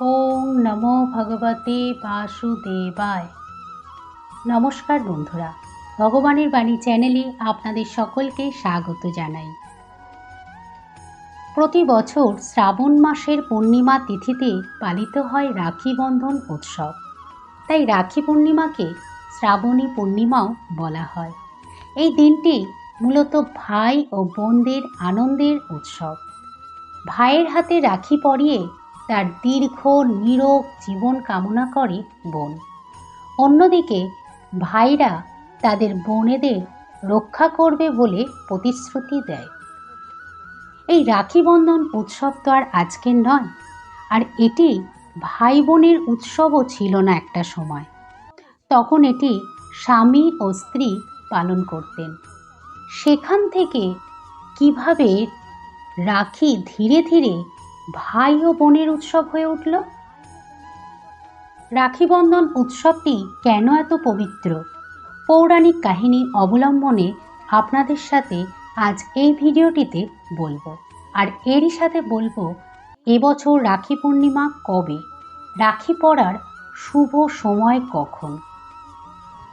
ওং নমো ভগবতে বাসুদেবায়। নমস্কার বন্ধুরা, ভগবানের বাণী চ্যানেলে আপনাদের সকলকে স্বাগত জানাই। প্রতি বছর শ্রাবণ মাসের পূর্ণিমা তিথিতে পালিত হয় রাখি বন্ধন উৎসব। তাই রাখি পূর্ণিমাকে শ্রাবণী পূর্ণিমাও বলা হয়। এই দিনটি মূলত ভাই ও বোনদের আনন্দের উৎসব। ভাইয়ের হাতে রাখি পরিয়ে তার দীর্ঘ, নীরব জীবন কামনা করে বোন। অন্যদিকে, ভাইরা তাদের বোনেদের রক্ষা করবে বলে প্রতিশ্রুতি দেয়। এই রাখি বন্ধন উৎসব তো আর আজকের নয়, আর এটি ভাই বোনের উৎসবও ছিল না একটা সময়। তখন এটি স্বামী ও স্ত্রী পালন করতেন। সেখান থেকে কীভাবে রাখি ধীরে ধীরে ভাই ও বোনের উৎসব হয়ে উঠল। রাখি বন্ধন উৎসবটি কেন এত পবিত্র? পৌরাণিক কাহিনী অবলম্বনে আপনাদের সাথে আজ এই ভিডিওটিতে বলব। আর এরই সাথে বলব, এবছর রাখি পূর্ণিমা কবে? রাখি পড়ার শুভ সময় কখন?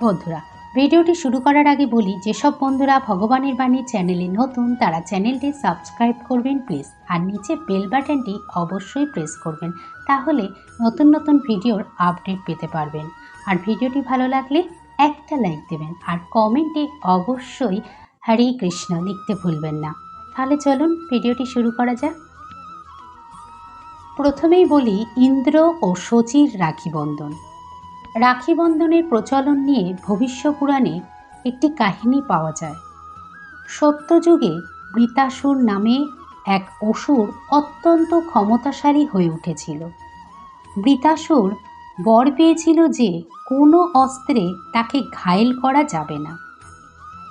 বন্ধুরা ভিডিওটি শুরু করার আগে বলি, যেসব বন্ধুরা ভগবানের বাণী চ্যানেলে নতুন, তারা চ্যানেলটি সাবস্ক্রাইব করবেন, প্লিজ। আর নিচে বেল বাটনটি অবশ্যই প্রেস করবেন, তাহলে নতুন নতুন ভিডিওর আপডেট পেতে পারবেন। আর ভিডিওটি ভালো লাগলে একটা লাইক দেবেন, আর কমেন্টে অবশ্যই হরে কৃষ্ণ লিখতে ভুলবেন না। তাহলে চলুন ভিডিওটি শুরু করা যাক। প্রথমেই বলি, ইন্দ্র ও শচীর রাখি বন্ধন। রাখি বন্ধনের প্রচলন নিয়ে ভবিষ্য পুরাণে একটি কাহিনী পাওয়া যায়। সত্যযুগে বৃতাসুর নামে এক অসুর অত্যন্ত ক্ষমতাশালী হয়ে উঠেছিল। বৃতাসুর বর পেয়েছিল যে কোনো অস্ত্রে তাকে ঘায়েল করা যাবে না।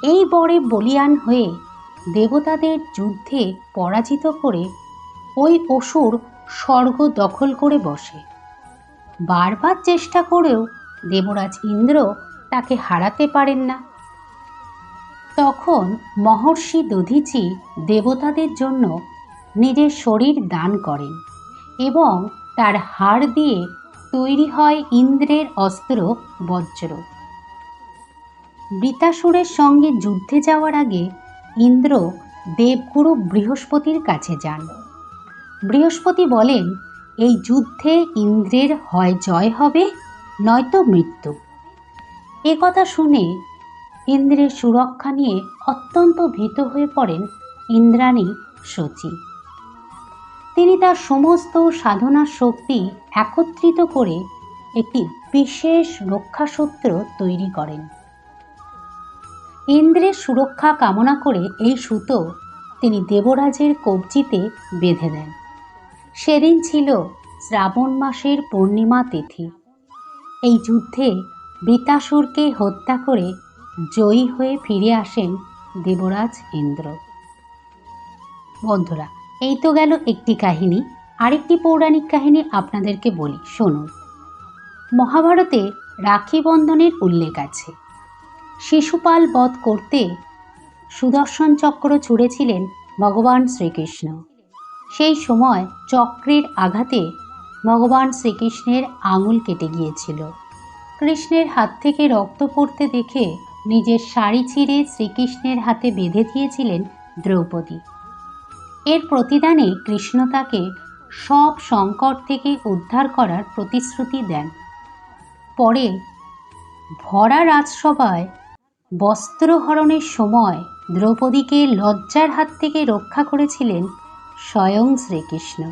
এই বরে বলিয়ান হয়ে দেবতাদের যুদ্ধে পরাজিত করে ওই অসুর স্বর্গ দখল করে বসে। বারবার চেষ্টা করেও দেবরাজ ইন্দ্র তাকে হারাতে পারেন না। তখন মহর্ষি দধিচি দেবতাদের জন্য নিজের শরীর দান করেন এবং তার হাড় দিয়ে তৈরি হয় ইন্দ্রের অস্ত্র, বজ্র। বৃতাসুরের সঙ্গে যুদ্ধে যাওয়ার আগে ইন্দ্র দেবগুরু বৃহস্পতির কাছে যান। বৃহস্পতি বলেন এই যুদ্ধে ইন্দ্রের হয় জয় হবে, নয়তো মৃত্যু। এ কথা শুনে ইন্দ্রের সুরক্ষা নিয়ে অত্যন্ত ভীত হয়ে পড়েন ইন্দ্রাণী শচী। তিনি তার সমস্ত সাধনার শক্তি একত্রিত করে একটি বিশেষ রক্ষাসূত্র তৈরি করেন। ইন্দ্রের সুরক্ষা কামনা করে এই সুতো তিনি দেবরাজের কবজিতে বেঁধে দেন। সেদিন ছিল শ্রাবণ মাসের পূর্ণিমা তিথি। এই যুদ্ধে বৃতাসুরকে হত্যা করে জয়ী হয়ে ফিরে আসেন দেবরাজ ইন্দ্র। বন্ধুরা, এই তো গেল একটি কাহিনী। আরেকটি পৌরাণিক কাহিনী আপনাদেরকে বলি, শুনুন। মহাভারতে রাখি বন্ধনের উল্লেখ আছে। শিশুপাল বধ করতে সুদর্শন চক্র ছুঁড়েছিলেন ভগবান শ্রীকৃষ্ণ। সেই সময় চক্রের আঘাতে ভগবান শ্রীকৃষ্ণের আঙুল কেটে গিয়েছিল। কৃষ্ণের হাত থেকে রক্ত পড়তে দেখে নিজের শাড়ি ছিঁড়ে শ্রীকৃষ্ণের হাতে বেঁধে দিয়েছিলেন দ্রৌপদী। এর প্রতিদানে কৃষ্ণ তাকে সব সংকট থেকে উদ্ধার করার প্রতিশ্রুতি দেন। পরে ভরা রাজসভায় বস্ত্রহরণের সময় দ্রৌপদীকে লজ্জার হাত থেকে রক্ষা করেছিলেন স্বয়ং শ্রীকৃষ্ণ।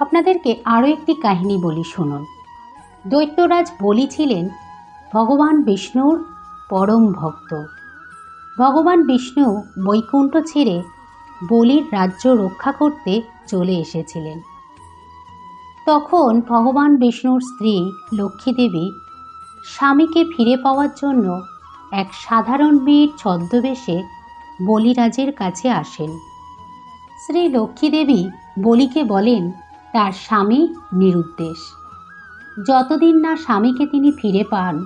আপনাদেরকে আরও একটি কাহিনী বলি শুনুন। দৈত্যরাজ বলি ছিলেন ভগবান বিষ্ণুর পরম ভক্ত। ভগবান বিষ্ণু বৈকুণ্ঠ ছেড়ে বলির রাজ্য রক্ষা করতে চলে এসেছিলেন। তখন ভগবান বিষ্ণুর স্ত্রী লক্ষ্মীদেবী স্বামীকে ফিরে পাওয়ার জন্য এক সাধারণ মেয়ের ছদ্মবেশে বলিরাজের কাছে আসেন। শ্রী লক্ষ্মীদেবী বলিকে বলেন, তার স্বামী নিরুদ্দেশ। যতদিন না স্বামীকে তিনি ফিরে পান,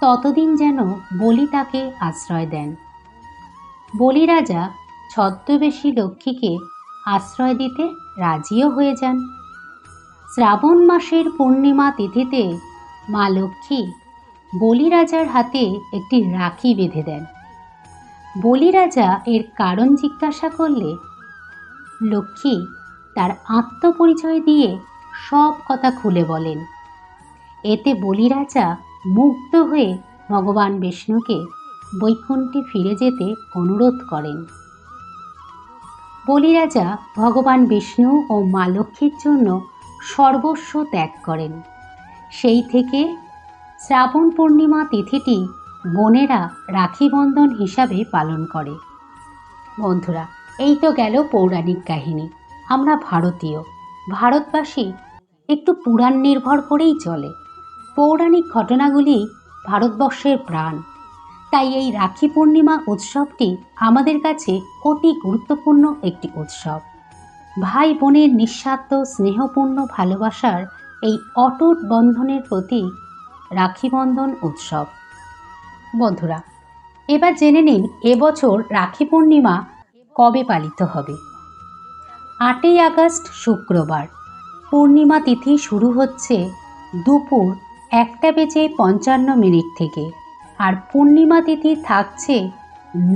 ততদিন যেন বলি তাকে আশ্রয় দেন। বলি রাজা ছদ্মবেশী লক্ষ্মীকে আশ্রয় দিতে রাজিও হয়ে যান। শ্রাবণ মাসের পূর্ণিমা তিথিতে মা লক্ষ্মী বলিরাজার হাতে একটি রাখি বেঁধে দেন। বলিরাজা এর কারণ জিজ্ঞাসা করলে লক্ষ্মী তার আত্মপরিচয় দিয়ে সব কথা খুলে বলেন। এতে বলিরাজা মুগ্ধ হয়ে ভগবান বিষ্ণুকে বৈকুণ্ঠে ফিরে যেতে অনুরোধ করেন। বলিরাজা ভগবান বিষ্ণু ও মা লক্ষ্মীর জন্য সর্বস্ব ত্যাগ করেন। সেই থেকে শ্রাবণ পূর্ণিমা তিথিটি বোনেরা রাখি বন্ধন হিসাবে পালন করে। বন্ধুরা এই তো গেল পৌরাণিক কাহিনী। আমরা ভারতীয়। ভারতবাসী একটু পুরাণ নির্ভর করেই চলে। পৌরাণিক ঘটনাগুলি ভারতবর্ষের প্রাণ। তাই এই রাখি পূর্ণিমা উৎসবটি আমাদের কাছে অতি গুরুত্বপূর্ণ একটি উৎসব। ভাই বোনের নিঃস্বার্থ, স্নেহপূর্ণ ভালোবাসার এই অটুট বন্ধনের প্রতি রাখি বন্ধন উৎসব। বন্ধুরা, এবার জেনে নিন এবছর রাখি পূর্ণিমা কবে পালিত হবে? আটই আগস্ট শুক্রবার। পূর্ণিমা তিথি শুরু হচ্ছে দুপুর একটা বেজে পঞ্চান্ন মিনিট থেকে। আর পূর্ণিমা তিথি থাকছে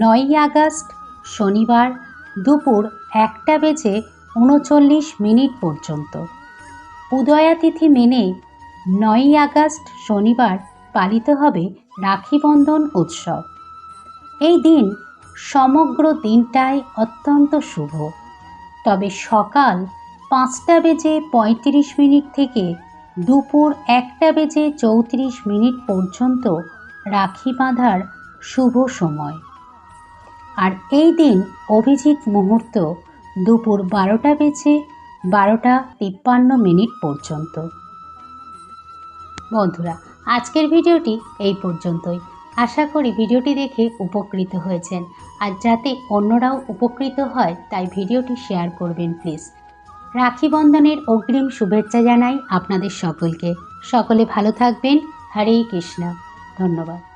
নয়ই আগস্ট শনিবার দুপুর একটা বেজে উনচল্লিশ মিনিট পর্যন্ত। উদয়া তিথি মেনে নয়ই আগস্ট শনিবার পালিত হবে রাখি বন্ধন উৎসব। এই দিন সমগ্র দিনটাই অত্যন্ত শুভ। তবে সকাল পাঁচটা বেজে পঁয়ত্রিশ মিনিট থেকে দুপুর একটা বেজে চৌত্রিশ মিনিট পর্যন্ত রাখি বাঁধার শুভ সময়। আর এই দিন অভিজিৎ মুহূর্ত দুপুর বারোটা বেজে বারোটা তিপ্পান্ন মিনিট পর্যন্ত। বন্ধুরা, আজকের ভিডিওটি এই পর্যন্তই। আশা করি ভিডিওটি দেখে উপকৃত হয়েছেন। আর যাতে অন্যরাও উপকৃত হয়, তাই ভিডিওটি শেয়ার করবেন, প্লিজ। রাখি বন্ধনের অগ্রিম শুভেচ্ছা জানাই আপনাদের সকলকে। সকলে ভালো থাকবেন। হরে কৃষ্ণ। ধন্যবাদ।